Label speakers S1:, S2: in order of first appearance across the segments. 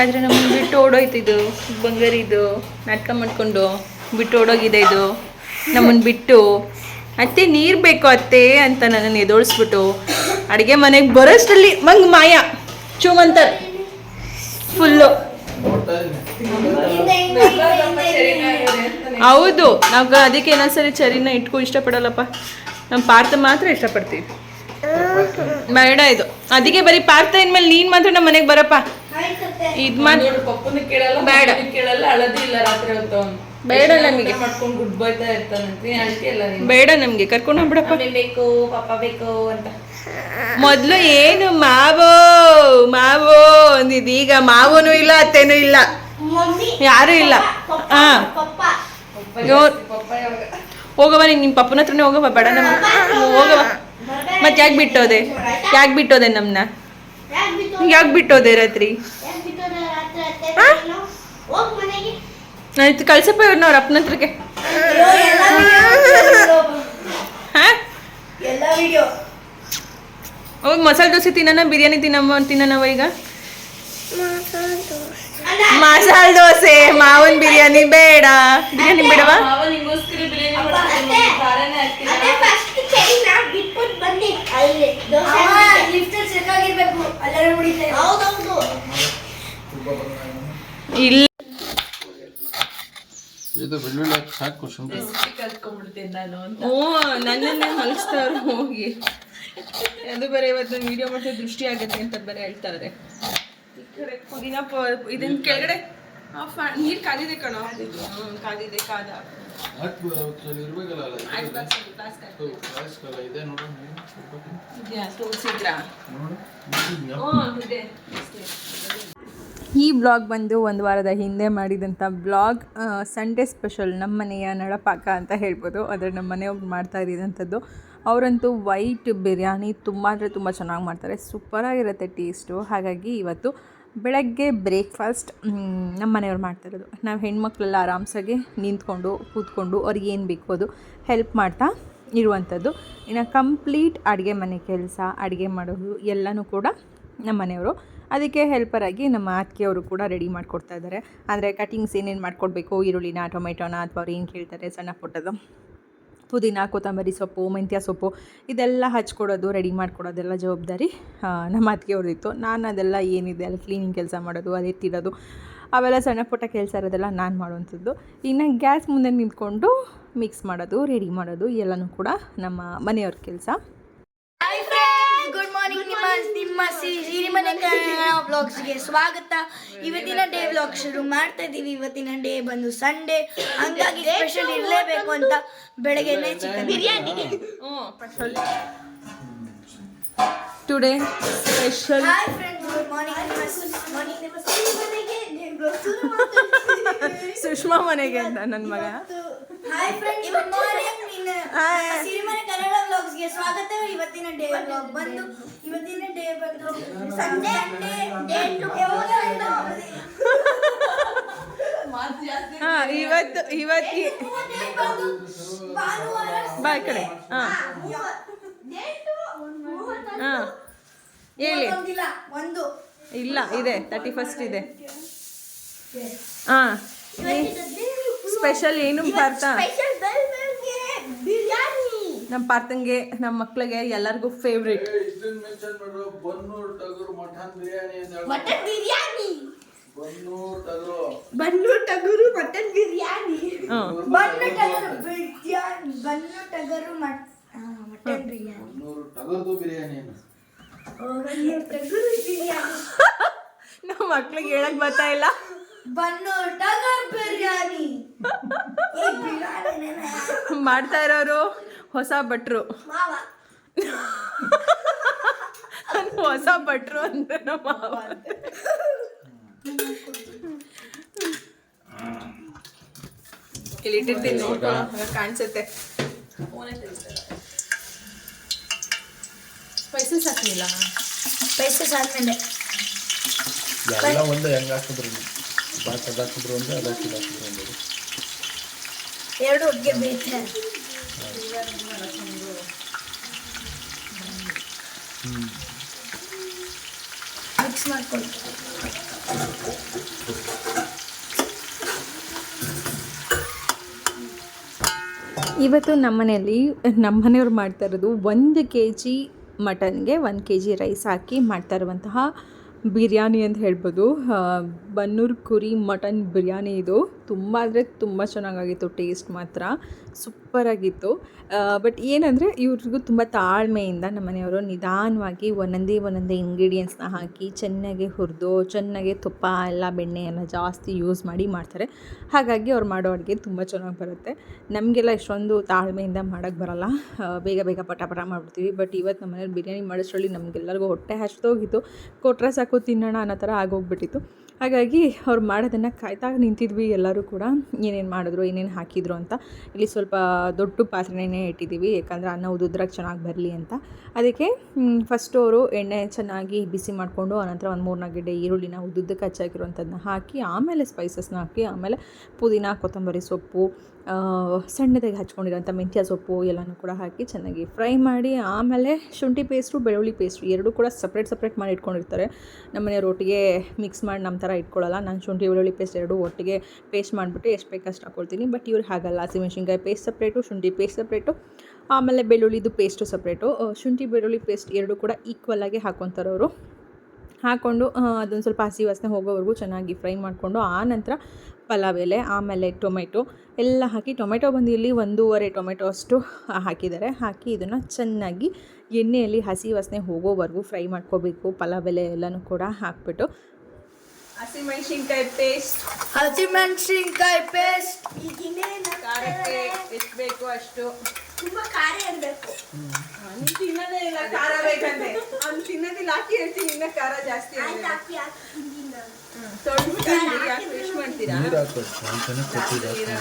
S1: ಆದರೆ ನಮ್ಮನ್ನು ಬಿಟ್ಟು ಓಡೋಯ್ತು ಇದು, ಬಂಗಾರಿ ಬಂಗಾರಿದು ನಾಟಕ ಮಾಡ್ಕೊಂಡು ಬಿಟ್ಟು ಓಡೋಗಿದೆ ಇದು. ನಮ್ಮನ್ನು ಬಿಟ್ಟು, ಅತ್ತೆ ನೀರು ಬೇಕು ಅತ್ತೆ ಅಂತ ನನ್ನನ್ನು ಎದೋಳಿಸ್ಬಿಟ್ಟು ಅಡುಗೆ ಮನೆಗೆ ಬರೋಷ್ಟರಲ್ಲಿ ಮಂಗ್ ಮಾಯ ಚೂಮಂತರ್ ಫುಲ್ಲು ಹೌದು, ನಾವು ಅದಕ್ಕೆ ಇನ್ನೊಂದ್ಸರಿ ಚರಿನ ಇಟ್ಕೊ, ಇಷ್ಟಪಡಲ್ಲಪ್ಪ. ನಮ್ಮ ಪಾರ್ಥ ಮಾತ್ರ ಇಷ್ಟಪಡ್ತೀವಿ. ಬೇಡ ಇದು. ಅದಕ್ಕೆ ಬರೀ ಪಾರ್ಥ ಇನ್ಮೇಲೆ ನೀನು ಮಾತ್ರ ನಮ್ಮ ಮನೆಗೆ ಬರಪ್ಪ. ಇದ್
S2: ಪಪ್ಪನ ಕೇಳಲ್ಲ
S1: ಬೇಡ.
S2: ಕೇಳಲ್ಲ ಅಳದೇ ಇಲ್ಲ ರಾತ್ರಿ ಹೊತ್ತು
S1: ಬೇಡ ನಮಗೆ.
S2: ಮಾಡ್ಕೊಂಡು ಗುಡ್ ಬೈತಾ ಇರ್ತಾನಂತ ಅಳ್ತಿಯಲ್ಲ
S1: ಬೇಡ ನಮ್ಗೆ ಕರ್ಕೊಂಡು ಹೋಗ್ಬಿಡಪ್ಪ.
S2: ಬೇಕು ಪಪ್ಪ ಬೇಕು ಅಂತ.
S1: ಮೊದ್ಲು ಏನು ಮಾವೋ ಮಾವೋ ಅಂದಿದ್ದು. ಈಗ ಮಾವನು ಇಲ್ಲ ಅತ್ತೇನೂ ಇಲ್ಲ.
S3: ಮಮ್ಮಿ
S1: ಯಾರು ಇಲ್ಲ. ಹಾ. ಹೋಗವ ನೀನ್ ನಿಮ್ಮ ಪಪ್ಪನ ಹತ್ರನೇ ಹೋಗವ ಬೇಡ ನಮ್ಗೆ. ಹೋಗವ ಮತ್ತೆ ಯಾಕೆ ಬಿಟ್ಟೋದೆ? ಯಾಕೆ ಬಿಟ್ಟೋದೆ? ನಮ್ಮನ್ನ
S3: ಯಾಕೆ
S1: ಬಿಟ್ಟೋದೆ? ರಾತ್ರಿ? ಆಯ್ತು ಕಳ್ಸಪ್ಪ ಇವ್ರನ್ನ ಅವ್ರ ಅಪ್ಪನ ಹತ್ರಕ್ಕೆ. ಹಾ?
S3: ಎಲ್ಲ ವಿಡಿಯೋ
S1: ಹೋಗಿ ಮಸಾಲೆ ದೋಸೆ ತಿನ್ನೋಣ ಬಿರಿಯಾನಿ ತಿನ್ನಮ್ಮ ತಿನ್ನೋಣವ ಈಗ. ಮಸಾಲೆ ದೋಸೆ ಮಾವನ್ ಬಿರಿಯಾನಿ ಬೇಡ. ಬಿರಿಯಾನಿ ಬೇಡವಾ?
S3: ಬಿಟ್ಬಿಟ್ಟು ಬನ್ನಿ.
S1: ಇಲ್ಲ.
S4: ಇದು ಬೆಳ್ಳುಳ್ಳಿ ಸಾಕು ಶುಂಠಿ.
S2: ಕಲ್ತ್ಕೊಂಡ್ಬಿಡ್ತೀನಿ ನಾನು ಅಂತ.
S1: ಓ ನನ್ನನ್ನೇ ಹೋಗಿ. ಅದು ಬೇರೆ ಇವತ್ತು ವಿಡಿಯೋ ಮಾಡಿದ್ರೆ ದೃಷ್ಟಿ ಆಗುತ್ತೆ ಅಂತ ಬೇರೆ ಹೇಳ್ತಾರೆ. ಪುದೀನ ಪ- ಇದನ್ ಕೆಳಗಡೆ ಆಫ್ ನೀರ್ ಕಾದಿದೆ ಕಣೋ. ಕಾದಿದೆ ಕಾದ. ತೋರ್ಸಿದ್ರಾ? ಹ್ಮ್, ಇದೆ. ಈ ಬ್ಲಾಗ್ ಬಂದು ಒಂದು ವಾರದ ಹಿಂದೆ ಮಾಡಿದಂಥ ಬ್ಲಾಗ್ ಸಂಡೇ ಸ್ಪೆಷಲ್ ನಮ್ಮ ಮನೆಯ ನಳಪಾಕ ಅಂತ ಹೇಳ್ಬೋದು. ಆದರೆ ನಮ್ಮ ಮನೆಯವ್ರು ಮಾಡ್ತಾ ಇದ್ದಂಥದ್ದು ಅವರಂತೂ ವೈಟ್ ಬಿರಿಯಾನಿ ತುಂಬ ಅಂದರೆ ತುಂಬ ಚೆನ್ನಾಗಿ ಮಾಡ್ತಾರೆ. ಸೂಪರಾಗಿರುತ್ತೆ ಟೇಸ್ಟು ಹಾಗಾಗಿ ಇವತ್ತು ಬೆಳಗ್ಗೆ ಬ್ರೇಕ್ಫಾಸ್ಟ್ ನಮ್ಮ ಮನೆಯವ್ರು ಮಾಡ್ತಾ ಇರೋದು. ನಾವು ಹೆಣ್ಮಕ್ಳೆಲ್ಲ ಆರಾಮ್ಸಾಗಿ ನಿಂತ್ಕೊಂಡು, ಕೂತ್ಕೊಂಡು ಅವ್ರಿಗೆ ಏನು ಬೇಕು ಅದು ಹೆಲ್ಪ್ ಮಾಡ್ತಾ ಇರುವಂಥದ್ದು. ಇನ್ನು ಕಂಪ್ಲೀಟ್ ಅಡುಗೆ ಮನೆ ಕೆಲಸ, ಅಡುಗೆ ಮಾಡೋದು ಎಲ್ಲನೂ ಕೂಡ ನಮ್ಮ ಮನೆಯವರು ಅದಕ್ಕೆ ಹೆಲ್ಪರಾಗಿ ನಮ್ಮ ಅತ್ತಿಗೆಯವರು ಕೂಡ ರೆಡಿ ಮಾಡಿಕೊಡ್ತಾ ಇದ್ದಾರೆ. ಅಂದರೆ ಕಟಿಂಗ್ಸ್ ಏನೇನು ಮಾಡಿಕೊಡ್ಬೇಕು? ಈರುಳ್ಳಿನ, ಟೊಮೆಟೊನ ಅಥವಾ ಅವ್ರು ಏನು ಕೇಳ್ತಾರೆ? ಸಣ್ಣ ಪುಟ್ಟದು ಪುದೀನ, ಕೊತ್ತಂಬರಿ ಸೊಪ್ಪು, ಮೆಂತ್ಯ ಸೊಪ್ಪು ಇದೆಲ್ಲ ಹಚ್ಕೊಡೋದು ರೆಡಿ ಮಾಡಿಕೊಡೋದೆಲ್ಲ ಜವಾಬ್ದಾರಿ ನಮ್ಮ ಅತ್ತಿಗೆಯವ್ರದಿತ್ತು ನಾನು ಅದೆಲ್ಲ ಏನಿದೆ? ಅಲ್ಲಿ ಕ್ಲೀನಿಂಗ್ ಕೆಲಸ ಮಾಡೋದು, ಅದೇ ತಿಡೋದು ಅವೆಲ್ಲ ಸಣ್ಣ ಪುಟ್ಟ ಕೆಲಸ ಇರೋದೆಲ್ಲ ನಾನು ಮಾಡುವಂಥದ್ದು. ಇನ್ನು ಗ್ಯಾಸ್ ಮುಂದೆ ನಿಂತ್ಕೊಂಡು ಮಿಕ್ಸ್ ಮಾಡೋದು ರೆಡಿ ಮಾಡೋದು ಎಲ್ಲನೂ ಕೂಡ ನಮ್ಮ ಮನೆಯವ್ರ ಕೆಲಸ
S3: ಹಾಯ್ ಫ್ರೆಂಡ್ಸ್ ಗುಡ್ ಮಾರ್ನಿಂಗ್ ನಿಮ್ಮ ನಿಮ್ಮ ಸಿರಿಮನೆ ಕನ್ನಡ ವ್ಲಾಗ್ಸ್ಗೆ ಸ್ವಾಗತ. ಇವತ್ತಿನ ಡೇ ಬ್ಲಾಗ್ ಶುರು ಮಾಡ್ತಾ ಇದ್ದೀವಿ ಇವತ್ತಿನ ಡೇ ಬಂದು ಸಂಡೇ. ಹಂಗಾಗಿ ಸ್ಪೆಷಲ್ ಇರಲೇಬೇಕು ಅಂತ ಬೆಳಗ್ಗೆನೆ chicken biryani.
S1: Today special. Sushma ಮನೆಗೆ ಅಂತ ನನ್ನ ಮಗ.
S3: ಹಾಯ್ ಫ್ರೆಂಡ್ಸ್ ಗುಡ್ ಮಾರ್ನಿಂಗ್ ನಿನ್ನ ಸಿರಿಮನೆ ಕನ್ನಡ ವ್ಲಾಗ್ಸ್ಗೆ ಸ್ವಾಗತ. ಇವತ್ತಿನ ಡೇ ವ್ಲಾಗ್ ಬಂದು ಇವತ್ತಿನ ಡೇ ಬಂದು ಸಂಡೇ ಡೇ ಟು
S1: ಹಾಂ ಇವತ್ತು ಇವತ್ತು
S3: ಭಾನುವಾರ
S1: ಬಾ ಕಡೆ. ಹಾಂ. ಹಾಂ. ಹೇಳಿ.
S3: ಒಂದು.
S1: ಇಲ್ಲ ಇದೆ. ತರ್ಟಿ ಫಸ್ಟ್ ಇದೆ ಹಾಂ. ಸ್ಪೆಷಲ್ ಏನು ಪಾರ್ಥ? ನಮ್ಮ ಪಾರ್ಥಂಗೆ ನಮ್ಮ ಮಕ್ಕಳಿಗೆ ಎಲ್ಲರಿಗೂ ಫೇವ್ರೇಟ್
S4: ಇದನ್ನ ಮೆನ್ಷನ್ ಮಾಡು ಬನ್ನೂರ್ ಟಗರು ಮಟನ್ ಬಿರಿಯಾನಿ ಅಂತ ಹೇಳು.
S3: ಮಟನ್ ಬಿರಿಯಾನಿ.
S4: ಬನ್ನೂರ್ ಟಗರು.
S3: ಬನ್ನು ಟಗರು ಮಟನ್ ಬಿರಿಯಾನಿ. ಬನ್ನು ಟಗರು ಬಿರಿಯಾನಿ. ಬನ್ನು ಟಗರು ಮಟ್ ಆ, ಮಟನ್ ಬಿರಿಯಾನಿ.
S4: ಟಗರ್ದು ಬಿರಿಯಾನಿ
S1: ನಮ್ಮ ಮಕ್ಳಿಗೆ ಹೇಳಕ್ ಬರ್ತಾ ಇಲ್ಲ.
S3: ಬನ್ನೂರ್ ಟಗರ್ ಬಿರಿಯಾನಿ. ಈ ಬಿರಿಯಾನಿನ
S1: ಮಾಡ್ತಾ ಇರೋರು ಹೊಸ ಭಟ್ರು.
S3: ಮಾವ.
S1: ಹೊಸ ಭಟ್ರು ಅಂದ್ರೆ ನಮ್ಮ ಮಾವ. ಇಲ್ಲಿ ಇಟ್ಟಿರ್ತೀನಿ ಕಾಣಿಸುತ್ತೆ. ಸ್ಪೈಸಸ್ ಹಾಕ್ಲಿಲ್ಲ.
S3: ಸ್ಪೈಸಸ್ ಆದ್ಮೇಲೆ.
S4: ಎಲ್ಲ ಒಂದೇ ಹೆಂಗೆ ಹಾಕಿದ್ರು? ಬಾತ್ ಅದು ಹಾಕಿದ್ರು ಒಂದೇ ಅದು ಹಾಕಿದ್ರು ಹಾಕಿದ್ರು ಒಂದೇ.
S3: ಎರಡು ಒಟ್ಟಿಗೆ ಬೇಯ್ತಾರೆ ಮಿಕ್ಸ್ ಮಾಡ್ಕೊಳ್ಳಿ
S1: ಇವತ್ತು ನಮ್ಮನೆಯಲ್ಲಿ ನಮ್ಮನೆಯವ್ರು ಮಾಡ್ತಾ ಇರೋದು ಒಂದು ಕೆ ಜಿ ಮಟನ್ಗೆ ಒಂದು ಕೆ ಜಿ ರೈಸ್ ಹಾಕಿ ಮಾಡ್ತಾ ಇರುವಂತಹ ಬಿರಿಯಾನಿ ಅಂತ ಹೇಳ್ಬೋದು. ಬನ್ನೂರು ಕುರಿ ಮಟನ್ ಬಿರಿಯಾನಿ ಇದು. ತುಂಬ ಅಂದರೆ ತುಂಬ ಚೆನ್ನಾಗಾಗಿತ್ತು ಟೇಸ್ಟ್ ಮಾತ್ರ. ಸೂಪರಾಗಿತ್ತು. ಬಟ್ ಏನಂದರೆ ಇವ್ರಿಗೂ ತುಂಬ ತಾಳ್ಮೆಯಿಂದ ನಮ್ಮ ಮನೆಯವರು ನಿಧಾನವಾಗಿ ಒಂದೊಂದೇ ಒಂದೊಂದೇ ಇಂಗ್ರೀಡಿಯೆಂಟ್ಸ್ನ ಹಾಕಿ ಚೆನ್ನಾಗಿ ಹುರಿದು, ಚೆನ್ನಾಗಿ ತುಪ್ಪ, ಎಲ್ಲ ಬೆಣ್ಣೆ ಎಲ್ಲ ಜಾಸ್ತಿ ಯೂಸ್ ಮಾಡಿ ಮಾಡ್ತಾರೆ. ಹಾಗಾಗಿ ಅವ್ರು ಮಾಡೋ ಅಡುಗೆ ತುಂಬ ಚೆನ್ನಾಗಿ ಬರುತ್ತೆ. ನಮಗೆಲ್ಲ ಇಷ್ಟೊಂದು ತಾಳ್ಮೆಯಿಂದ ಮಾಡೋಕ್ಕೆ ಬರಲ್ಲ. ಬೇಗ ಬೇಗ ಪಟ ಪಟ ಮಾಡಿಬಿಡ್ತೀವಿ. ಬಟ್ ಇವತ್ತು ನಮ್ಮ ಮನೇಲಿ ಬಿರಿಯಾನಿ ಮಾಡೋಷ್ಟರಲ್ಲಿ ನಮಗೆಲ್ಲರಿಗೂ ಹೊಟ್ಟೆ ಹಚ್ತೋಗಿತ್ತು ಕೊಟ್ಟರೆ ಸಾಕು, ತಿನ್ನೋಣ ಅನ್ನೋ ಥರ ಆಗೋಗ್ಬಿಟ್ಟಿತ್ತು. ಹಾಗಾಗಿ ಅವ್ರು ಮಾಡೋದನ್ನು ಕಾಯ್ತಾ ನಿಂತಿದ್ವಿ ಎಲ್ಲರೂ ಕೂಡ. ಏನೇನು ಮಾಡಿದ್ರು, ಏನೇನು ಹಾಕಿದ್ರು ಅಂತ. ಇಲ್ಲಿ ಸ್ವಲ್ಪ ದೊಡ್ಡ ಪಾತ್ರೆನೇ ಇಟ್ಟಿದ್ದೀವಿ, ಯಾಕಂದರೆ ಅನ್ನ ಉದುದ್ರಾಗ ಚೆನ್ನಾಗಿ ಬರಲಿ ಅಂತ. ಅದಕ್ಕೆ ಫಸ್ಟು ಅವರು ಎಣ್ಣೆ ಚೆನ್ನಾಗಿ ಬಿಸಿ ಮಾಡಿಕೊಂಡು, ಆನಂತರ ಒಂದು ಮೂರ್ನಾಲ್ಕು ಗೆಡ್ಡೆ ಈರುಳ್ಳಿನ ಉದ್ದುದ್ದಕ್ಕೆ ಹಚ್ಚಾಕಿರುವಂಥದ್ದನ್ನ ಹಾಕಿ, ಆಮೇಲೆ ಸ್ಪೈಸಸ್ನ ಹಾಕಿ, ಆಮೇಲೆ ಪುದೀನ, ಕೊತ್ತಂಬರಿ ಸೊಪ್ಪು ಸಣ್ಣದಾಗಿ ಹಚ್ಕೊಂಡಿರೋಂಥ ಮೆಂತ್ಯ ಸೊಪ್ಪು ಎಲ್ಲನೂ ಕೂಡ ಹಾಕಿ ಚೆನ್ನಾಗಿ ಫ್ರೈ ಮಾಡಿ, ಆಮೇಲೆ ಶುಂಠಿ ಪೇಸ್ಟು, ಬೆಳ್ಳುಳ್ಳಿ ಪೇಸ್ಟು ಎರಡೂ ಕೂಡ ಸಪ್ರೇಟ್ ಸಪ್ರೇಟ್ ಮಾಡಿ ಇಟ್ಕೊಂಡಿರ್ತಾರೆ. ನಮ್ಮನೆಯವ್ರು ಒಟ್ಟಿಗೆ ಮಿಕ್ಸ್ ಮಾಡಿ ನಮ್ಮ ಥರ ಇಟ್ಕೊಳ್ಳೋಲ್ಲ. ನಾನು ಶುಂಠಿ, ಬೆಳ್ಳುಳ್ಳಿ ಪೇಸ್ಟ್ ಎರಡೂ ಒಟ್ಟಿಗೆ ಪೇಸ್ಟ್ ಮಾಡಿಬಿಟ್ಟು ಎಷ್ಟು ಬೇಕಷ್ಟು ಹಾಕ್ಕೊಳ್ತೀನಿ ಬಟ್ ಇವ್ರು ಹಾಗಲ್ಲ. ಹಸಿಮೆಣ್ಸಿನ್ಕಾಯಿ ಪೇಸ್ಟ್ ಸಪ್ರೇಟು, ಶುಂಠಿ ಪೇಸ್ಟ್ ಸಪ್ರೇಟು, ಆಮೇಲೆ ಬೆಳ್ಳುಳ್ಳಿದು ಪೇಸ್ಟು ಸಪ್ರೇಟು. ಶುಂಠಿ, ಬೆಳ್ಳುಳ್ಳಿ ಪೇಸ್ಟ್ ಎರಡೂ ಕೂಡ ಈಕ್ವಲ್ ಆಗಿ ಅವರು ಹಾಕ್ಕೊಂಡು ಅದೊಂದು ಸ್ವಲ್ಪ ಹಸಿ ವಾಸನೆ ಹೋಗೋವರೆಗೂ ಚೆನ್ನಾಗಿ ಫ್ರೈ ಮಾಡಿಕೊಂಡು ಆ ನಂತರ ಪಲಾವ್ ಎಲೆ ಆಮೇಲೆ ಟೊಮೆಟೊ ಎಲ್ಲ ಹಾಕಿ ಟೊಮೆಟೊ ಬಂದು ಇಲ್ಲಿ ಒಂದೂವರೆ ಟೊಮೆಟೊ ಅಷ್ಟು ಹಾಕಿದ್ದಾರೆ. ಹಾಕಿ ಇದನ್ನು ಚೆನ್ನಾಗಿ ಎಣ್ಣೆಯಲ್ಲಿ ಹಸಿ ವಾಸನೆ ಹೋಗೋವರೆಗೂ ಫ್ರೈ ಮಾಡ್ಕೋಬೇಕು. ಪಲಾವ್ ಎಲೆ ಎಲ್ಲನೂ ಕೂಡ ಹಾಕ್ಬಿಟ್ಟು. ಹಸಿಮೆಣಸಿನ್ಕಾಯಿ ಪೇಸ್ಟ್.
S3: ಹಸಿಮೆಣಸಿನ್ಕಾಯಿ ಪೇಸ್ಟ್.
S1: ಖಾರಕ್ಕೆ ಎಷ್ಟು ಬೇಕು ಅಷ್ಟು.
S3: ತುಂಬಾ ಖಾರ ಇರಬೇಕು.
S1: ನೀನ್ ತಿನ್ನದೇ ಇಲ್ಲ ಖಾರ ಬೇಕಂತೆ ಅವ್ನು ತಿನ್ನೋದಿಲ್ಲ ಹಾಕಿ ಹೇಳ್ತೀನಿ ಇನ್ನ ಖಾರ ಜಾಸ್ತಿ ತೊಳ್ಬಿಟ್ಟು ಯಾಕೆ ವೇಸ್ಟ್ ಮಾಡ್ತೀರಾ?
S4: ನೀರು ಹಾಕೋದು ನಾನು ಚೆನ್ನಾಗಿ ಕೊಟ್ಟಿದ್ದೆ ಇದನ್ನ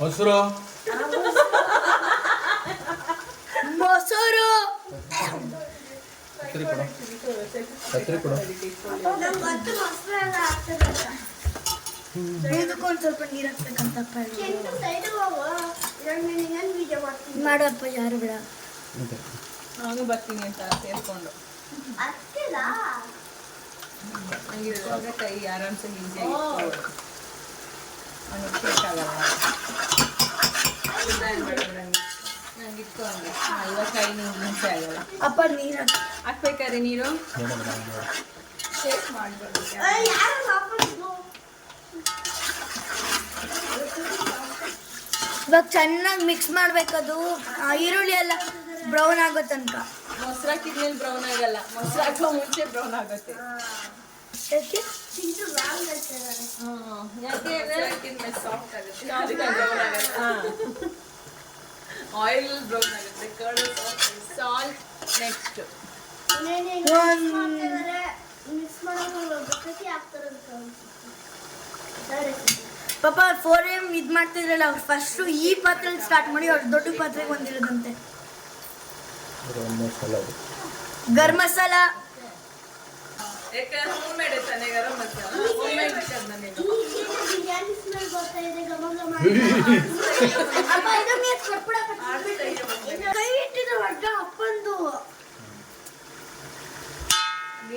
S4: ತೊಳ್ಬಿಟ್ಟು ಇಡು ಹಂಗೆ ಮೊಸರು. ಕತ್ರಿ ಕೊಡು. ಕತ್ರಿ ಕೊಡು.
S3: ಇದಕ್ಕೊಂದು ಸ್ವಲ್ಪ ನೀರು ಹಾಕ್ಬೇಕಂತಪ್ಪ ಮಾಡಪ್ಪ ಯಾರು ಬೇಡ.
S1: ನಾನು ಬರ್ತೀನಿ ಅಂತ ಸೇರ್ಕೊಂಡು. ಹಂಗಿರುವಾಗ ಕೈ ಆರಾಮ್ಸೆ ಈಸಿಯಾಗಿ ಆಗಲ್ಲ.
S3: ಅಪ್ಪ ನೀರು ಹಾಕ್
S1: ಹಾಕ್ಬೇಕಾದ್ರೆ ನೀರು.
S3: ಇವಾಗ ಚೆನ್ನಾಗಿ ಮಿಕ್ಸ್ ಮಾಡ್ಬೇಕದು. ಈರುಳ್ಳಿ ಎಲ್ಲ ಬ್ರೌನ್ ಆಗೋ ತನಕ.
S1: ಮೊಸರು ಹಾಕಿದ್ಮೇಲೆ ಬ್ರೌನ್ ಆಗಲ್ಲ. ಮೊಸರು ಹಾಕೋ ಮುಂಚೆ ಬ್ರೌನ್ ಆಗುತ್ತೆ.
S3: ಯಾಕೆ?
S1: ಯಾಕೆ ಸಾಫ್ಟ್ ಆಗುತ್ತೆ. ಆಯಿಲ್ ಬ್ರೌನ್ ಆಗುತ್ತೆ ಕರ್ಡ್ ಸಾಲ್ಟ್ ನೆಕ್ಸ್ಟ್
S3: ಪಾಪ ಫೋರ್ ಎಂ ಇದು ಮಾಡ್ತಿದ್ರಲ್ಲ ಅವ್ರು ಫಸ್ಟು ಈ ಪಾತ್ರೆಲಿ ಸ್ಟಾರ್ಟ್ ಮಾಡಿ ಅವ್ರು ದೊಡ್ಡ ಪಾತ್ರೆಗೆ ಬಂದಿರೋದಂತೆ
S4: ಗರಂ ಮಸಾಲ.
S1: ಯಾಕಂದ್ರೆ ಹೋಮ್ ಮೇಡ್ ತಾನೆ ಗರಂ ಮಸಾಲ? ಹೋಮ್ ಮೇಡ್
S3: ಅಪ್ಪಂದು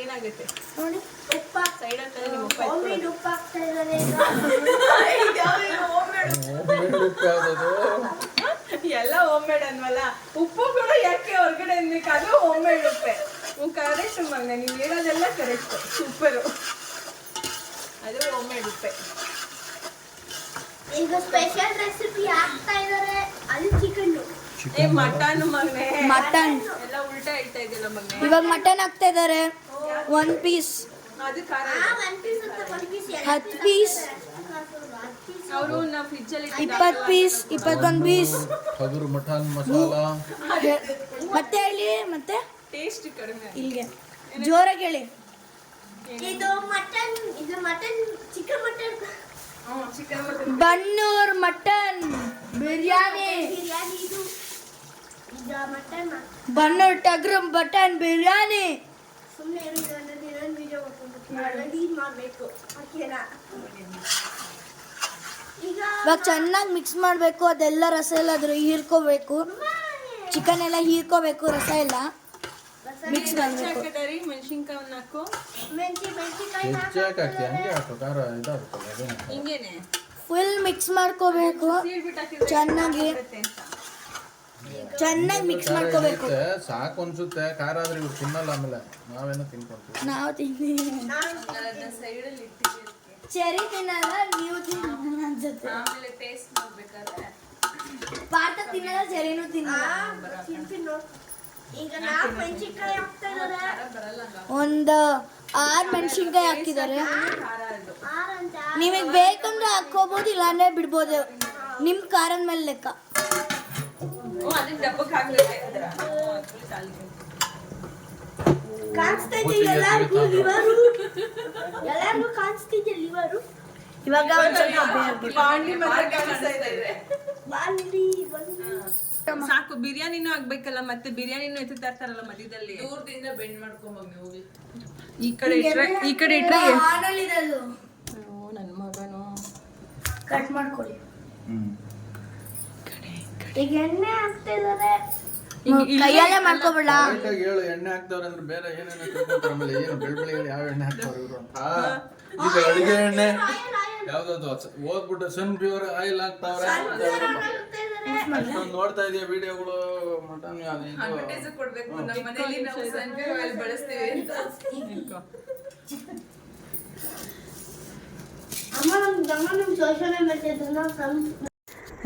S1: ಏನಾಗುತ್ತೆ
S3: ನೋಡಿ ಉಪ್ಪ.
S1: ಸೈಡ್ ಹಾಕಿದ್ರೆ ಉಪ್ಪ
S3: ಹಾಕ್ತಾ
S4: ಹೋಮ್ಮೇಡ್?
S1: ಎಲ್ಲ ಹೋಮ್ ಮೇಡ್ ಅನ್ವಲ್ಲ ಉಪ್ಪು ಕೂಡ ಯಾಕೆ ಹೊರಗಡೆ ಅನ್ಬೇಕಾದ್ರೂ ಹೋಮ್ ಮೇಡ್ ಉಪ್ಪೆ. ಹ್ಞೂ ಕರೆಕ್ಟ್ ಮಗನೆ ನೀವು ಹೇಳೋದೆಲ್ಲ ಕರೆಕ್ಟ್ ಸೂಪರು ಅದು ಹೋಮ್ ಮೇಡ್ ಉಪ್ಪೆ.
S3: ಈಗ ಸ್ಪೆಷಲ್ ರೆಸಿಪಿ ಹಾಕ್ತಾ ಇದ್ದಾರೆ ಅದು ಚಿಕನ್
S1: ಏ ಮಟನ್ ಮಗನೆ.
S3: ಮಟನ್
S1: ಎಲ್ಲ ಉಲ್ಟಾ ಹೇಳ್ತಾ ಇದೆಯಲ್ಲ ಮಗನೆ.
S3: ಇವಾಗ ಮಟನ್ ಹಾಕ್ತಾ ಇದ್ದಾರೆ ಒನ್ ಪೀಸ್
S1: ಅದು ಖಾರ
S3: ಹತ್ತು ಪೀಸ್
S1: ಅವರು ನಾವು ಫ್ರಿಜ್ಜಲ್ಲಿ
S3: ಇಪ್ಪತ್ತು ಪೀಸ್ ಇಪ್ಪತ್ತೊಂದು ಪೀಸ್
S4: ಹಗುರು ಮಟನ್ ಮಸಾಲಾ.
S3: ಮತ್ತೆ ಹೇಳಿ ಮತ್ತೆ?
S1: ಟೇಸ್ಟ್ ಕಡಿಮೆ
S3: ಇಲ್ಲಿಗೆ ಜೋರಾಗಿ ಹೇಳಿ.
S5: ಇದು ಮಟನ್ ಇದು mutton chicken mutton
S3: Bannur mutton biryani. Bannur ಟಗ್ರು mutton biryani. ಇವಾಗ ಚೆನ್ನಾಗಿ ಮಿಕ್ಸ್ ಮಾಡಬೇಕು, ಅದೆಲ್ಲ ರಸ ಎಲ್ಲ ಹೀರ್ಕೋಬೇಕು. ಚಿಕನ್ ಎಲ್ಲ ಹೀರ್ಕೋಬೇಕು, ರಸ ಎಲ್ಲ. ಮಿಕ್ಸ್ ಮಾಡಬೇಕು.
S1: ಮೆಣಸಿನ್ಕಾಯಿ ಹಾಕು
S5: ಮೆಣಸಿ ಮೆಣಸಿಕಾಯಿ
S4: ಹೆಚ್ಚಾಗಿ ಹಾಕ್ತಿ ಹಂಗೆ ಹಾಕು ಖಾರ ಇದಾಗುತ್ತಲ್ಲ ಅದೇನು
S1: ಹಿಂಗೇನೆ.
S3: ಫುಲ್ ಮಿಕ್ಸ್ ಮಾಡ್ಕೋಬೇಕು. ಚೆನ್ನಾಗಿ ಚೆನ್ನಾಗಿ ಮಿಕ್ಸ್ ಮಾಡ್ಕೋಬೇಕು.
S4: ಸಾಕು ಅನ್ಸುತ್ತೆ ಖಾರ ಆದ್ರೆ ಇವ್ರು ತಿನ್ನಲ್ಲ ಆಮೇಲೆ. ನಾವೇನೋ ತಿನ್ಕೊಂತೀವಿ.
S3: ನಾವು ತಿಂತೀವಿ. ಚೆರಿ ತಿನ್ನಲ್ಲ ನೀವು ತಿನ್ನಲ್ಲ ಅನ್ಸುತ್ತೆ.
S1: ಆಮೇಲೆ ಟೇಸ್ಟ್ ಮಾಡ್ಬೇಕಾದ್ರೆ
S3: ಪಾಠ ತಿನ್ನಲ್ಲ ಚೆರಿನೂ ತಿನ್ನಲ್ಲ.
S5: ತಿಂತೀನಿ ನೋಡು.
S3: ಒಂದು ಆರು ಮೆಣಸಿನ್ಕಾಯಿ ಹಾಕಿದ್ದಾರೆ. ನಿಮಗೆ ಬೇಕಂದ್ರೆ ಹಾಕೋಬಹುದು ಇಲ್ಲಾಂದ್ರೆ ಬಿಡ್ಬೋದು. ನಿಮ್ಮ ಕಾರನ್ ಮೇಲೆ ಲೆಕ್ಕ. ಇವಾಗ
S1: ಸಾಕು ಬಿರಿಯಾನಿನೂ ಆಗ್ಬೇಕಲ್ಲ ಮತ್ತೆ ಬಿರಿಯಾನಿನೂ ಎತ್ತಿ ತರ್ತಾರಲ್ಲ ಮಧ್ಯದಲ್ಲಿ.
S2: ದೂರದಿಂದ ಬೆಂಡ್ ಮಾಡ್ಕೊಂಬಮ್ಮಿ ಹೋಗಿ.
S1: ಈ ಕಡೆ ಇಟ್ರೆ ಈ ಕಡೆ ಇಟ್ರೆ
S3: ಅದು
S1: ನನ್ನ ಮಗನು.
S3: ಕಟ್ ಮಾಡ್ಕೊಳ್ಳಿ.
S5: ಈಗ ಎಣ್ಣೆ ಹಾಕ್ತಾ ಇದ್ದಾರೆ.
S3: ಕೈಯಲ್ಲೇ ಮಾಡ್ಕೊಬೇಡ.
S4: ಕರೆಕ್ಟಾಗಿ ಹೇಳು ಎಣ್ಣೆ ಹಾಕ್ತವ್ರೆ ಅಂದ್ರೆ ಬೇರೆ ಏನೇನು ತಿಳ್ಕೊಂತಾರೆ ಆಮೇಲೆ ಏನು ಬೆಳ್ಬೆಳಿಗ್ಗೆ ಯಾವ ಎಣ್ಣೆ ಹಾಕ್ತವ್ರೆ ಇವರು ಅಂತ. ಆ, ಈಗ ಅಡಿಗೆ ಎಣ್ಣೆ. ಯಾವ್ದಾದ್ರು ಓದ್ಬಿಟ್ಟು ಸನ್ ಪ್ಯೂರ್ ಆಯಿಲ್ ಹಾಕ್ತಾವ್ರೆ. ಅಷ್ಟೊಂದು ನೋಡ್ತಾ ಇದೀಯ ವಿಡಿಯೋಗಳು ಮಟನ್
S2: ಅಡ್ವರ್ಟೈಸ್ ಕೊಡ್ಬೇಕು ನಮ್ಮ ನಾವು ಆಯಿಲ್ ಬಳಸ್ತೀವಿ. ಅಂತ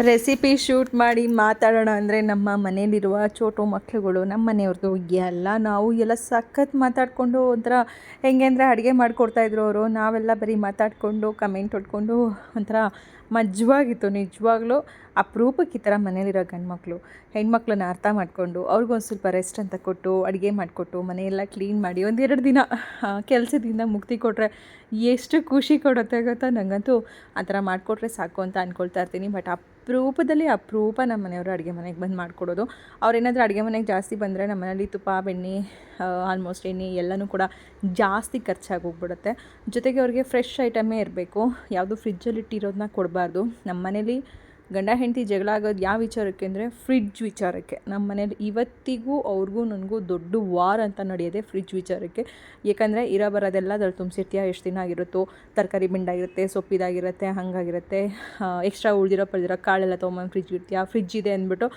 S1: ರೆಸಿಪಿ ಶೂಟ್ ಮಾಡಿ ಮಾತಾಡೋಣ ಅಂದರೆ ನಮ್ಮ ಮನೇಲಿರುವ ಚೋಟು ಮಕ್ಕಳುಗಳು ನಮ್ಮ ಮನೆಯವ್ರದ್ದು ಅಲ್ಲ. ನಾವು ಎಲ್ಲ ಸಖತ್ ಮಾತಾಡಿಕೊಂಡು ಒಂಥರ ಹೆಂಗೆ ಅಂದರೆ ಅಡುಗೆ ಮಾಡಿಕೊಡ್ತಾಯಿದ್ರು ಅವರು. ನಾವೆಲ್ಲ ಬರೀ ಮಾತಾಡಿಕೊಂಡು ಕಮೆಂಟ್ ಹೊಡ್ಕೊಂಡು ಒಂಥರ ಮಜ್ವಾಗಿತ್ತು. ನಿಜವಾಗ್ಲೂ ಅಪರೂಪಕ್ಕೆ ಈ ಥರ ಮನೇಲಿರೋ ಗಂಡ್ಮಕ್ಳು, ಹೆಣ್ಮಕ್ಳನ್ನ ಅರ್ಥ ಮಾಡಿಕೊಂಡು ಅವ್ರಿಗೊಂದು ಸ್ವಲ್ಪ ರೆಸ್ಟ್ ಅಂತ ಕೊಟ್ಟು, ಅಡುಗೆ ಮಾಡಿಕೊಟ್ಟು, ಮನೆಯೆಲ್ಲ ಕ್ಲೀನ್ ಮಾಡಿ ಒಂದೆರಡು ದಿನ ಕೆಲಸದಿಂದ ಮುಕ್ತಿ ಕೊಟ್ಟರೆ ಎಷ್ಟು ಖುಷಿ ಕೊಡುತ್ತೆ ಗೊತ್ತಾ? ನನಗಂತೂ ಆ ಥರ ಮಾಡಿಕೊಟ್ರೆ ಸಾಕು ಅಂತ ಅಂದ್ಕೊಳ್ತಾ ಇರ್ತೀನಿ. ಬಟ್ ಅಪರೂಪದಲ್ಲಿ ಅಪರೂಪ ನಮ್ಮ ಮನೆಯವರು ಅಡುಗೆ ಮನೆಗೆ ಬಂದು ಮಾಡಿಕೊಡೋದು. ಅವ್ರೇನಾದರೂ ಅಡುಗೆ ಮನೆಗೆ ಜಾಸ್ತಿ ಬಂದರೆ ನಮ್ಮ ಮನೇಲಿ ತುಪ್ಪ, ಬೆಣ್ಣೆ ಆಲ್ಮೋಸ್ಟ್ ಎಣ್ಣೆ ಎಲ್ಲನೂ ಕೂಡ ಜಾಸ್ತಿ ಖರ್ಚಾಗಿ ಹೋಗ್ಬಿಡುತ್ತೆ ಜೊತೆಗೆ ಅವ್ರಿಗೆ ಫ್ರೆಶ್ ಐಟಮೇ ಇರಬೇಕು. ಯಾವುದು ಫ್ರಿಜ್ಜಲ್ಲಿ ಇಟ್ಟಿರೋದನ್ನ ಕೊಡಬಾರ್ದು. ನಮ್ಮ ಮನೇಲಿ ಗಂಡ ಹೆಂಡತಿ ಜಗಳ ಆಗೋದು ಯಾವ ವಿಚಾರಕ್ಕೆ ಅಂದರೆ ಫ್ರಿಡ್ಜ್ ವಿಚಾರಕ್ಕೆ. ನಮ್ಮ ಮನೇಲಿ ಇವತ್ತಿಗೂ ಅವ್ರಿಗೂ ನನಗೂ ದೊಡ್ಡ ವಾರ್ ಅಂತ ನಡೆಯೋದೆ ಫ್ರಿಡ್ಜ್ ವಿಚಾರಕ್ಕೆ. ಏಕೆಂದರೆ ಇರೋ ಬರೋದೆಲ್ಲ ಅದ್ರಲ್ಲಿ ತುಂಬಿಸಿರ್ತೀಯ ಎಷ್ಟು ದಿನ ಆಗಿರುತ್ತೋ, ತರಕಾರಿ ಬಿಂಡಾಗಿರುತ್ತೆ ಸೊಪ್ಪಿದಾಗಿರುತ್ತೆ ಹಾಗಾಗಿರುತ್ತೆ ಎಕ್ಸ್ಟ್ರಾ ಉಳಿದಿರೋ ಪಡೆದಿರೋ ಕಾಳೆಲ್ಲ ತೊಗೊಂಬಂದು ಫ್ರಿಜ್ ಇಡ್ತೀಯ ಫ್ರಿಜ್ ಇದೆ ಅಂದ್ಬಿಟ್ಟು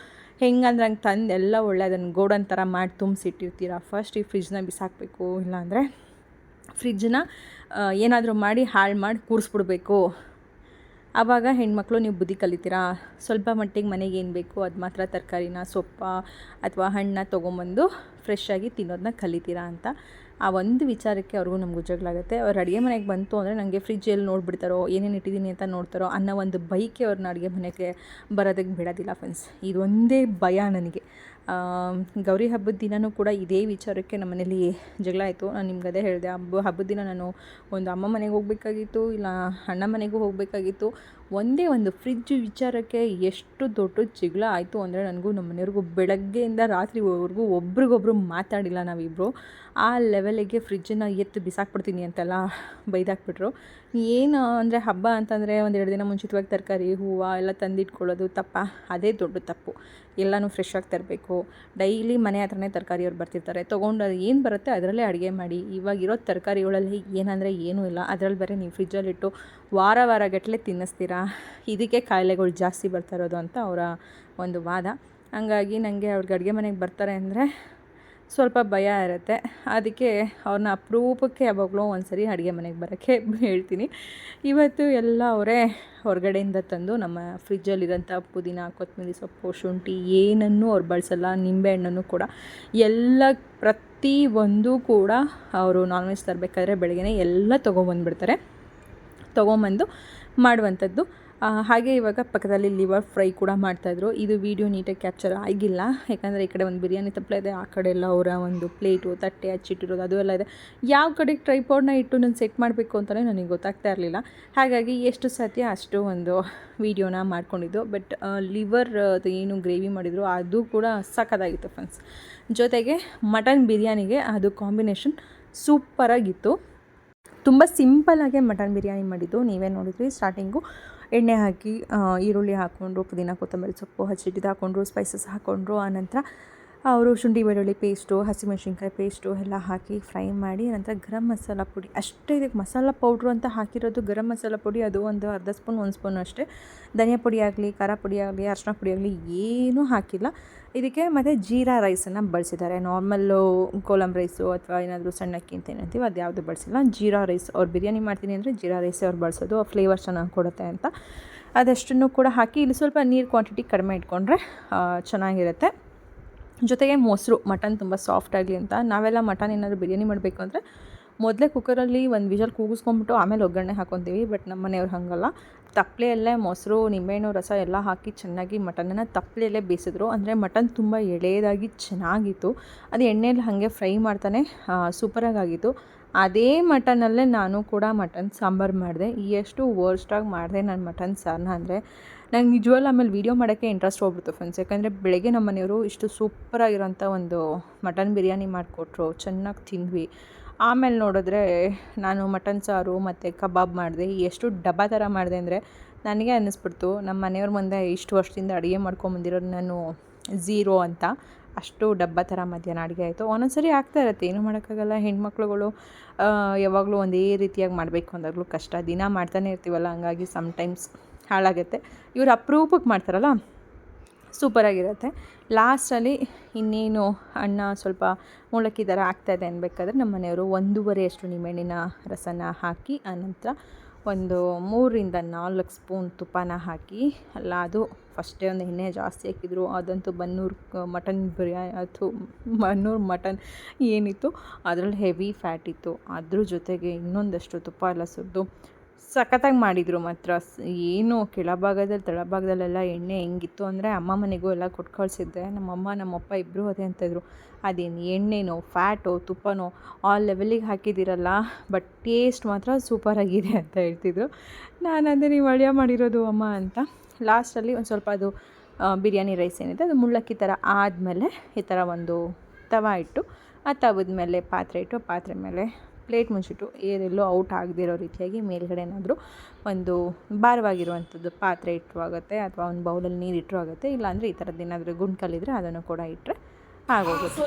S1: ಹೆಂಗಂದ್ರೆ ಹಂಗೆ ತಂದು ಎಲ್ಲ ಒಳ್ಳೆ ಅದನ್ನು ಗೋಡನ್ ಥರ ಮಾಡಿ ತುಂಬಿಸಿಟ್ಟಿರ್ತೀರ ಫಸ್ಟ್ ಈ ಫ್ರಿಜ್ನ ಬಿಸಾಕಬೇಕು, ಇಲ್ಲಾಂದರೆ ಫ್ರಿಜ್ಜನ್ನ ಏನಾದರೂ ಮಾಡಿ ಹಾಳು ಮಾಡಿ ಕೂರಿಸ್ಬಿಡ್ಬೇಕು. ಆವಾಗ ಹೆಣ್ಮಕ್ಳು ನೀವು ಬುದ್ಧಿ ಕಲಿತೀರಾ? ಸ್ವಲ್ಪ ಮಟ್ಟಿಗೆ ಮನೆಗೆ ಏನು ಬೇಕು? ಅದು ಮಾತ್ರ ತರಕಾರಿನ, ಸೊಪ್ಪ ಅಥವಾ ಹಣ್ಣನ್ನ ತೊಗೊಂಬಂದು ಫ್ರೆಶ್ಶಾಗಿ ತಿನ್ನೋದನ್ನ ಕಲಿತೀರಾ ಅಂತ ಆ ಒಂದು ವಿಚಾರಕ್ಕೆ ಅವ್ರಿಗೂ ನಮ್ಗೆ ಜಗಳಾಗುತ್ತೆ ಅವ್ರು ಅಡುಗೆ ಮನೆಗೆ ಬಂತು ಅಂದರೆ ನನಗೆ ಫ್ರಿಜ್ ಎಲ್ಲಿ ನೋಡಿಬಿಡ್ತಾರೋ, ಏನೇನು ಇಟ್ಟಿದ್ದೀನಿ ಅಂತ ನೋಡ್ತಾರೋ ಅನ್ನೋ ಒಂದು ಬೈಕೆ ಅವ್ರನ್ನ ಅಡುಗೆ ಮನೆಗೆ ಬರೋದಕ್ಕೆ ಬಿಡೋದಿಲ್ಲ ಫ್ರೆಂಡ್ಸ್ ಇದೊಂದೇ ಭಯ ನನಗೆ. ಗೌರಿ ಹಬ್ಬದ ದಿನವೂ ಕೂಡ ಇದೇ ವಿಚಾರಕ್ಕೆ ನಮ್ಮ ಮನೇಲಿ ಜಗಳ ಆಯಿತು. ನಾನು ನಿಮ್ಗೆ ಅದೇ ಹೇಳಿದೆ ಹಬ್ಬ ಹಬ್ಬದ ದಿನ ನಾನು ಒಂದು ಅಮ್ಮ ಮನೆಗೆ ಹೋಗಬೇಕಾಗಿತ್ತು, ಇಲ್ಲ ಅಣ್ಣ ಮನೆಗೂ ಹೋಗಬೇಕಾಗಿತ್ತು. ಒಂದೇ ಒಂದು ಫ್ರಿಜ್ ವಿಚಾರಕ್ಕೆ ಎಷ್ಟು ದೊಡ್ಡ ಜಗಳ ಆಯಿತು ಅಂದರೆ ನನಗೂ ನಮ್ಮ ಮನೆಯವ್ರಿಗೂ ಬೆಳಗ್ಗೆಯಿಂದ ರಾತ್ರಿವರೆಗೂ ಒಬ್ರಿಗೊಬ್ರು ಮಾತಾಡಿಲ್ಲ ನಾವಿಬ್ಬರು ಆ ಲೆವೆಲಿಗೆ ಫ್ರಿಜ್ಜನ್ನು ಎತ್ತು ಬಿಸಾಕ್ಬಿಡ್ತೀನಿ ಅಂತೆಲ್ಲ ಬೈದಾಕ್ಬಿಟ್ರು. ಏನು ಅಂದರೆ ಹಬ್ಬ ಅಂತಂದರೆ ಒಂದೆರಡು ದಿನ ಮುಂಚಿತವಾಗಿ ತರಕಾರಿ, ಹೂವು ಎಲ್ಲ ತಂದಿಟ್ಕೊಳ್ಳೋದು ತಪ್ಪ. ಅದೇ ದೊಡ್ಡ ತಪ್ಪು. ಎಲ್ಲನೂ ಫ್ರೆಶ್ ಆಗಿ ತರಬೇಕು. ಡೈಲಿ ಮನೆ ಹತ್ರನೇ ತರಕಾರಿಯವ್ರು ಬರ್ತಿರ್ತಾರೆ. ತೊಗೊಂಡು ಅದು ಏನು ಬರುತ್ತೆ ಅದರಲ್ಲೇ ಅಡುಗೆ ಮಾಡಿ. ಇವಾಗಿರೋ ತರಕಾರಿಗಳಲ್ಲಿ ಏನಂದರೆ ಏನೂ ಇಲ್ಲ. ಅದರಲ್ಲಿ ಬೇರೆ ನೀವು ಫ್ರಿಜ್ಜಲ್ಲಿಟ್ಟು ವಾರ ವಾರ ಗಟ್ಟಲೆ ತಿನ್ನಿಸ್ತೀರಾ? ಇದಕ್ಕೆ ಕಾಯಿಲೆಗಳು ಜಾಸ್ತಿ ಬರ್ತಾ ಇರೋದು ಅಂತ ಅವರ ಒಂದು ವಾದ. ಹಂಗಾಗಿ ನನಗೆ ಅವ್ರಿಗೆ ಅಡುಗೆ ಮನೆಗೆ ಬರ್ತಾರೆ ಅಂದರೆ ಸ್ವಲ್ಪ ಭಯ ಇರುತ್ತೆ. ಅದಕ್ಕೆ ಅವ್ರನ್ನ ಅಪರೂಪಕ್ಕೆ ಯಾವಾಗಲೂ ಒಂದು ಸರಿ ಅಡುಗೆ ಮನೆಗೆ ಬರೋಕ್ಕೆ ಹೇಳ್ತೀನಿ. ಇವತ್ತು ಎಲ್ಲ ಅವರೇ ಹೊರಗಡೆಯಿಂದ ತಂದು ನಮ್ಮ ಫ್ರಿಜ್ಜಲ್ಲಿರೋಂಥ ಪುದೀನ, ಕೊತ್ತಂಬರಿ ಸೊಪ್ಪು, ಶುಂಠಿ ಏನನ್ನೂ ಅವ್ರು ಬಳಸಲ್ಲ ನಿಂಬೆಹಣ್ಣನ್ನು ಕೂಡ. ಎಲ್ಲ ಪ್ರತಿ ಒಂದು ಕೂಡ ಅವರು ನಾನ್ ವೆಜ್ ತರಬೇಕಾದ್ರೆ ಬೆಳಗ್ಗೆ ಎಲ್ಲ ತೊಗೊಂಬಂದ್ಬಿಡ್ತಾರೆ ತೊಗೊಂಬಂದು ಮಾಡುವಂಥದ್ದು. ಹಾಗೆ ಇವಾಗ ಪಕ್ಕದಲ್ಲಿ ಲಿವರ್ ಫ್ರೈ ಕೂಡ ಮಾಡ್ತಾಯಿದ್ರು. ಇದು ವಿಡಿಯೋ ನೀಟಾಗಿ ಕ್ಯಾಪ್ಚರ್ ಆಗಿಲ್ಲ. ಯಾಕಂದರೆ ಈ ಕಡೆ ಒಂದು ಬಿರಿಯಾನಿ ತಪ್ಪಲೆ ಇದೆ, ಆ ಕಡೆ ಎಲ್ಲ ಅವರ ಒಂದು ಪ್ಲೇಟು ತಟ್ಟೆ ಹಚ್ಚಿಟ್ಟಿರೋದು, ಅದು ಎಲ್ಲ ಇದೆ. ಯಾವ ಕಡೆಗೆ ಟ್ರೈಪೋರ್ಡ್ನ ಇಟ್ಟು ನಾನು ಸೆಟ್ ಮಾಡಬೇಕು ಅಂತಲೇ ನನಗೆ ಗೊತ್ತಾಗ್ತಾ ಇರಲಿಲ್ಲ. ಹಾಗಾಗಿ ಎಷ್ಟು ಸತ್ಯ ಅಷ್ಟು ಒಂದು ವೀಡಿಯೋನ ಮಾಡ್ಕೊಂಡಿದ್ದು. ಬಟ್ ಲಿವರ್ ಏನು ಗ್ರೇವಿ ಮಾಡಿದ್ರು, ಅದು ಕೂಡ ಸಖತ್ತಾಗಿತ್ತು ಫ್ರೆಂಡ್ಸ್ ಜೊತೆಗೆ ಮಟನ್ ಬಿರಿಯಾನಿಗೆ ಅದು ಕಾಂಬಿನೇಷನ್ ಸೂಪರಾಗಿತ್ತು ತುಂಬ ಸಿಂಪಲ್ಲಾಗೆ ಮಟನ್ ಬಿರಿಯಾನಿ ಮಾಡಿದ್ದು. ನೀವೇ ನೋಡಿದ್ರಿ ಸ್ಟಾರ್ಟಿಂಗು ಎಣ್ಣೆ ಹಾಕಿ ಈರುಳ್ಳಿ ಹಾಕ್ಕೊಂಡ್ರು, ಪುದೀನ, ಕೊತ್ತಂಬರಿ ಸೊಪ್ಪು ಹಚ್ಚಿಟ್ಟಿದ್ದು ಹಾಕ್ಕೊಂಡ್ರು ಸ್ಪೈಸಸ್ ಹಾಕ್ಕೊಂಡ್ರು. ಆನಂತರ ಅವರು ಶುಂಠಿ, ಬೆಳ್ಳುಳ್ಳಿ ಪೇಸ್ಟು ಹಸಿಮೆಣ್ಸಿನ್ಕಾಯಿ ಪೇಸ್ಟು ಎಲ್ಲ ಹಾಕಿ ಫ್ರೈ ಮಾಡಿ, ನಂತರ ಗರಂ ಮಸಾಲ ಪುಡಿ. ಅಷ್ಟೇ ಇದಕ್ಕೆ ಮಸಾಲ ಪೌಡ್ರು ಅಂತ ಹಾಕಿರೋದು ಗರಂ ಮಸಾಲ ಪುಡಿ. ಅದು ಒಂದು ಅರ್ಧ ಸ್ಪೂನ್ ಒಂದು ಸ್ಪೂನ್ ಅಷ್ಟೇ. ಧನಿಯಾ ಪುಡಿ ಆಗಲಿ, ಖಾರ ಪುಡಿ ಆಗಲಿ ಅರ್ಶಿನ ಪುಡಿ ಆಗಲಿ ಏನೂ ಹಾಕಿಲ್ಲ. ಇದಕ್ಕೆ ಮತ್ತು ಜೀರಾ ರೈಸನ್ನು ಬಳಸಿದ್ದಾರೆ. ನಾರ್ಮಲ್ಲು ಕೋಲಂ ರೈಸು ಅಥವಾ ಏನಾದರೂ ಸಣ್ಣಕ್ಕಿ ಅಂತ ಏನಂತೀವಿ ಅದು ಯಾವುದು ಬಳಸಿಲ್ಲ. ಜೀರಾ ರೈಸ್ ಅವ್ರು ಬಿರಿಯಾನಿ ಮಾಡ್ತೀನಿ ಅಂದರೆ ಜೀರಾ ರೈಸೇ ಅವ್ರು ಬಳಸೋದು. ಫ್ಲೇವರ್ ಚೆನ್ನಾಗಿ ಕೊಡುತ್ತೆ ಅಂತ. ಅದಷ್ಟನ್ನು ಕೂಡ ಹಾಕಿ ಇಲ್ಲಿ ಸ್ವಲ್ಪ ನೀರು ಕ್ವಾಂಟಿಟಿ ಕಡಿಮೆ ಇಟ್ಕೊಂಡ್ರೆ ಆ, ಚೆನ್ನಾಗಿರುತ್ತೆ. ಜೊತೆಗೆ ಮೊಸರು ಮಟನ್ ತುಂಬ ಸಾಫ್ಟ್ ಆಗಲಿ ಅಂತ. ನಾವೆಲ್ಲ ಮಟನ್ ಏನಾದರೂ ಬಿರಿಯಾನಿ ಮಾಡಬೇಕು ಅಂದರೆ ಮೊದಲೇ ಕುಕ್ಕರಲ್ಲಿ ಒಂದು ವಿಷಲ್ ಕೂಗಿಸ್ಕೊಂಬಿಟ್ಟು ಆಮೇಲೆ ಒಗ್ಗರಣೆ ಹಾಕೊತೀವಿ ಬಟ್ ನಮ್ಮ ಮನೆಯವ್ರು ಹಾಗಲ್ಲ. ತಪ್ಪಲೆಯಲ್ಲೇ ಮೊಸರು, ನಿಂಬೆಹಣ್ಣು, ರಸ ಎಲ್ಲ ಹಾಕಿ ಚೆನ್ನಾಗಿ ಮಟನನ್ನು ತಪ್ಪಲೆಯಲ್ಲೇ ಬೇಯಿಸಿದ್ರು. ಅಂದರೆ ಮಟನ್ ತುಂಬ ಎಳೆಯದಾಗಿ ಚೆನ್ನಾಗಿತ್ತು. ಅದು ಎಣ್ಣೆಯಲ್ಲಿ ಹಾಗೆ ಫ್ರೈ ಮಾಡ್ತಾನೆ ಸೂಪರಾಗಿ ಆಗಿತ್ತು ಅದೇ ಮಟನಲ್ಲೇ ನಾನು ಕೂಡ ಮಟನ್ ಸಾಂಬಾರು ಮಾಡಿದೆ. ಎಷ್ಟು ವರ್ಸ್ಟಾಗಿ ಮಾಡಿದೆ ನಾನು ಮಟನ್ ಸಾರನ್ನ ಅಂದರೆ ನಂಗೆ ನಿಜವಲ್ಲ ಆಮೇಲೆ ವೀಡಿಯೋ ಮಾಡೋಕ್ಕೆ ಇಂಟ್ರೆಸ್ಟ್ ಹೋಗ್ಬಿಡ್ತು ಫ್ರೆಂಡ್ಸ್ ಯಾಕಂದರೆ ಬೆಳಗ್ಗೆ ನಮ್ಮ ಮನೆಯವರು ಇಷ್ಟು ಸೂಪರಾಗಿರೋಂಥ ಒಂದು ಮಟನ್ ಬಿರಿಯಾನಿ ಮಾಡಿಕೊಟ್ರು, ಚೆನ್ನಾಗಿ ತಿಂದ್ವಿ. ಆಮೇಲೆ ನೋಡಿದ್ರೆ ನಾನು ಮಟನ್ ಸಾರು ಮತ್ತು ಕಬಾಬ್ ಮಾಡಿದೆ. ಎಷ್ಟು ಡಬ್ಬ ಥರ ಮಾಡಿದೆ ಅಂದರೆ ನನಗೆ ಅನ್ನಿಸ್ಬಿಡ್ತು. ನಮ್ಮ ಮನೆಯವ್ರ ಮುಂದೆ ಇಷ್ಟು ವರ್ಷದಿಂದ ಅಡುಗೆ ಮಾಡ್ಕೊಂಬಂದಿರೋದು ನಾನು ಝೀರೋ ಅಂತ. ಅಷ್ಟು ಡಬ್ಬ ಥರ ಮಧ್ಯಾಹ್ನ ಅಡುಗೆ ಆಯಿತು. ಒಂದೊಂದ್ಸರಿ ಆಗ್ತಾ ಇರುತ್ತೆ. ಏನೂ ಮಾಡೋಕ್ಕಾಗಲ್ಲ. ಹೆಣ್ಮಕ್ಳುಗಳು ಯಾವಾಗಲೂ ಒಂದೇ ರೀತಿಯಾಗಿ ಮಾಡಬೇಕು ಅಂದಾಗಲೂ ಕಷ್ಟ. ದಿನ ಮಾಡ್ತಾನೆ ಇರ್ತೀವಲ್ಲ, ಹಂಗಾಗಿ ಸಮ್ಟೈಮ್ಸ್ ಹಾಳಾಗುತ್ತೆ. ಇವ್ರು ಅಪರೂಪಕ್ಕೆ ಮಾಡ್ತಾರಲ್ಲ? ಸೂಪರಾಗಿರುತ್ತೆ. ಲಾಸ್ಟಲ್ಲಿ ಇನ್ನೇನು ಅನ್ನ ಸ್ವಲ್ಪ ಮುಳಕ್ಕಿ ಥರ ಆಗ್ತಾಯಿದೆ ಅನ್ಬೇಕಾದ್ರೆ ನಮ್ಮ ಮನೆಯವರು ಒಂದೂವರೆ ಅಷ್ಟು ನಿಂಬೆಹಣ್ಣಿನ ರಸನ ಹಾಕಿ, ಆನಂತರ ಒಂದು ಮೂರರಿಂದ ನಾಲ್ಕು ಸ್ಪೂನ್ ತುಪ್ಪನ ಹಾಕಿ, ಅಲ್ಲ ಅದು ಫಸ್ಟೇ ಒಂದು ಎಣ್ಣೆ ಜಾಸ್ತಿ ಹಾಕಿದ್ರು, ಅದಂತೂ ಬನ್ನೂರು ಮಟನ್ ಬಿರಿಯಾನಿ ಅಥವಾ ಬನ್ನೂರು ಮಟನ್ ಏನಿತ್ತು, ಅದರಲ್ಲಿ ಹೆವಿ ಫ್ಯಾಟ್ ಇತ್ತು. ಅದ್ರ ಜೊತೆಗೆ ಇನ್ನೊಂದಷ್ಟು ತುಪ್ಪ ಎಲ್ಲ ಸುರಿದು ಸಖತ್ತಾಗಿ ಮಾಡಿದರು ಮಾತ್ರ. ಏನು ಕೆಳಭಾಗದಲ್ಲಿ ತಳಭಾಗದಲ್ಲೆಲ್ಲ ಎಣ್ಣೆ ಹೆಂಗಿತ್ತು ಅಂದರೆ ಅಮ್ಮ ಮನೆಗೂ ಎಲ್ಲ ಕೊಟ್ಟು ಕಳಿಸಿದ್ದೆ ನಮ್ಮಮ್ಮ, ನಮ್ಮಪ್ಪ ಇಬ್ಬರು ಅದೇ ಅಂತಿದ್ರು ಅದೇನು ಎಣ್ಣೆನೋ, ಫ್ಯಾಟೋ, ತುಪ್ಪನೋ ಆ ಲೆವೆಲಿಗೆ ಹಾಕಿದ್ದೀರಲ್ಲ ಬಟ್ ಟೇಸ್ಟ್ ಮಾತ್ರ ಸೂಪರಾಗಿದೆ ಅಂತ ಹೇಳ್ತಿದ್ರು. ನಾನು ಅದೇ ನೀವು ಅಳಿಯ ಮಾಡಿರೋದು ಅಮ್ಮ ಅಂತ. ಲಾಸ್ಟಲ್ಲಿ ಒಂದು ಸ್ವಲ್ಪ ಅದು ಬಿರಿಯಾನಿ ರೈಸ್ ಏನಿದೆ, ಅದು ಮುಳ್ಳಕ್ಕಿ ಥರ ಆದಮೇಲೆ ಈ ಥರ ಒಂದು ತವ ಇಟ್ಟು, ಆ ತವದ ಮೇಲೆ ಪಾತ್ರೆ ಇಟ್ಟು, ಪಾತ್ರೆ ಮೇಲೆ ಪ್ಲೇಟ್ ಮುಚ್ಚಿಟ್ಟು ಏರೆಲ್ಲೋ ಔಟ್ ಆಗದಿರೋ ರೀತಿಯಾಗಿ ಮೇಲ್ಗಡೆ ಏನಾದರೂ ಒಂದು ಭಾರವಾಗಿರುವಂಥದ್ದು ಪಾತ್ರೆ ಇಟ್ಟರು ಆಗುತ್ತೆ ಅಥವಾ ಒಂದು ಬೌಲಲ್ಲಿ ನೀರು ಇಟ್ಟರು ಆಗುತ್ತೆ. ಇಲ್ಲಾಂದರೆ ಈ ಥರದ್ದು ಏನಾದರೂ ಗುಂಡ್ಕಲ್ಲಿದ್ರೆ ಅದನ್ನು ಕೂಡ ಇಟ್ಟರೆ ಆಗೋಗುತ್ತೆ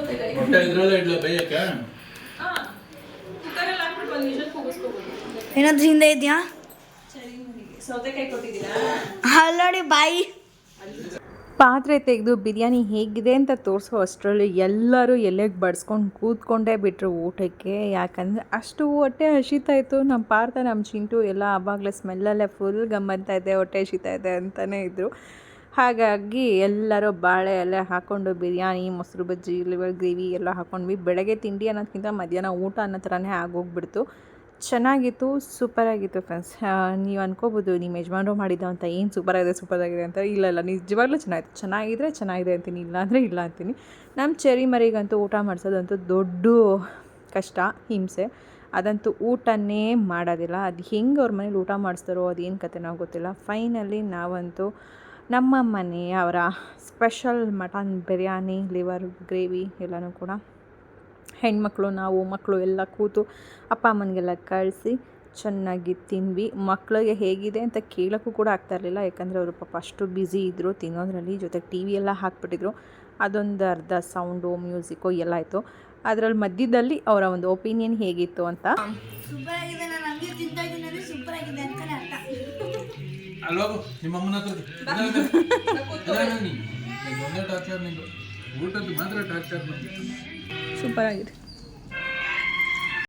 S3: ಏನಾದ್ರೂ ಹಿಂದೆ ಇದೆಯಾ?
S1: ಸೌತೆಕಾಯಿ ನೋಡಿ
S3: ಅಲ್ಲೋಡಿ ಬಾಯಿ
S1: ಪಾತ್ರೆ ತೆಗೆದು ಬಿರಿಯಾನಿ ಹೇಗಿದೆ ಅಂತ ತೋರಿಸೋ ಅಷ್ಟರಲ್ಲಿ ಎಲ್ಲರೂ ಎಲೆಗೆ ಬಡ್ಸ್ಕೊಂಡು ಕೂತ್ಕೊಂಡೇ ಬಿಟ್ಟರು ಊಟಕ್ಕೆ. ಯಾಕಂದರೆ ಅಷ್ಟು ಹೊಟ್ಟೆ ಹಸಿತಾ ಇತ್ತು. ನಮ್ಮ ಪಾರ್ಥ ನಮ್ಮ ಚಿಂಟು ಎಲ್ಲ ಆವಾಗಲೇ ಸ್ಮೆಲ್ಲಲ್ಲೇ ಫುಲ್ ಗಮ್ಮಂತ ಇದೆ, ಹೊಟ್ಟೆ ಇದೆ ಅಂತಲೇ ಇದ್ದರು ಹಾಗಾಗಿ ಎಲ್ಲರೂ ಬಾಳೆ ಎಲೆ ಹಾಕ್ಕೊಂಡು ಬಿರಿಯಾನಿ, ಮೊಸರು ಬಜ್ಜಿ ಲಿವರ್ ಗ್ರೇವಿ ಎಲ್ಲ ಹಾಕ್ಕೊಂಡ್ವಿ ಬೆಳಗ್ಗೆ ತಿಂಡಿ ಅನ್ನೋದಕ್ಕಿಂತ ಮಧ್ಯಾಹ್ನ ಊಟ ಅನ್ನೋ ಥರನೇ ಆಗೋಗ್ಬಿಡ್ತು. ಚೆನ್ನಾಗಿತ್ತು, ಸೂಪರಾಗಿತ್ತು ಫ್ರೆಂಡ್ಸ್ ನೀವು ಅನ್ಕೋಬೋದು ನಿಮ್ಮ ಯಜಮಾನರು ಮಾಡಿದ ಅಂತ ಏನು ಸೂಪರಾಗಿದೆ ಸೂಪರಾಗಿದೆ ಅಂತ ಇಲ್ಲ ಇಲ್ಲ. ನಿಜವಾಗ್ಲೂ ಚೆನ್ನಾಗಿತ್ತು. ಚೆನ್ನಾಗಿದ್ರೆ ಚೆನ್ನಾಗಿದೆ ಅಂತೀನಿ, ಇಲ್ಲ ಅಂದರೆ ಇಲ್ಲ ಅಂತೀನಿ. ನಮ್ಮ ಚೆರಿ ಮರಿಗಂತೂ ಊಟ ಮಾಡಿಸೋದಂತೂ ದೊಡ್ಡ ಕಷ್ಟ, ಹಿಂಸೆ. ಅದಂತೂ ಊಟನೇ ಮಾಡೋದಿಲ್ಲ. ಅದು ಹೆಂಗೆ ಅವ್ರ ಮನೇಲಿ ಊಟ ಮಾಡಿಸ್ತಾರೋ ಅದೇನು ಕತೆನೋ ಗೊತ್ತಿಲ್ಲ. ಫೈನಲಿ ನಾವಂತೂ ನಮ್ಮ ಮನೆ ಅವರ special mutton biryani liver gravy ಎಲ್ಲನೂ ಕೂಡ ಹೆಣ್ಮಕ್ಳು ನಾವು ಮಕ್ಕಳು ಎಲ್ಲ ಕೂತು ಅಪ್ಪ ಅಮ್ಮನಿಗೆಲ್ಲ ಕಳಿಸಿ ಚೆನ್ನಾಗಿ ತಿಂದ್ವಿ. ಮಕ್ಕಳಿಗೆ ಹೇಗಿದೆ ಅಂತ ಕೇಳೋಕ್ಕೂ ಕೂಡ ಆಗ್ತಾ ಇರಲಿಲ್ಲ. ಯಾಕಂದರೆ ಅವರು ಪಾಪ ಅಷ್ಟು ಬ್ಯುಸಿ ಇದ್ದರು ತಿನ್ನೋದ್ರಲ್ಲಿ ಜೊತೆಗೆ ಟಿ ವಿ ಎಲ್ಲ ಹಾಕ್ಬಿಟ್ಟಿದ್ರು. ಅದೊಂದು ಅರ್ಧ ಸೌಂಡು ಮ್ಯೂಸಿಕ್ಕು ಎಲ್ಲ ಆಯಿತು. ಅದರಲ್ಲಿ ಮಧ್ಯದಲ್ಲಿ ಅವರ ಒಂದು ಒಪಿನಿಯನ್ ಹೇಗಿತ್ತು ಅಂತ.
S3: ಸೂಪರ್ ಆಗಿದೆ ಸೂಪರ್ ಆಗಿದೆ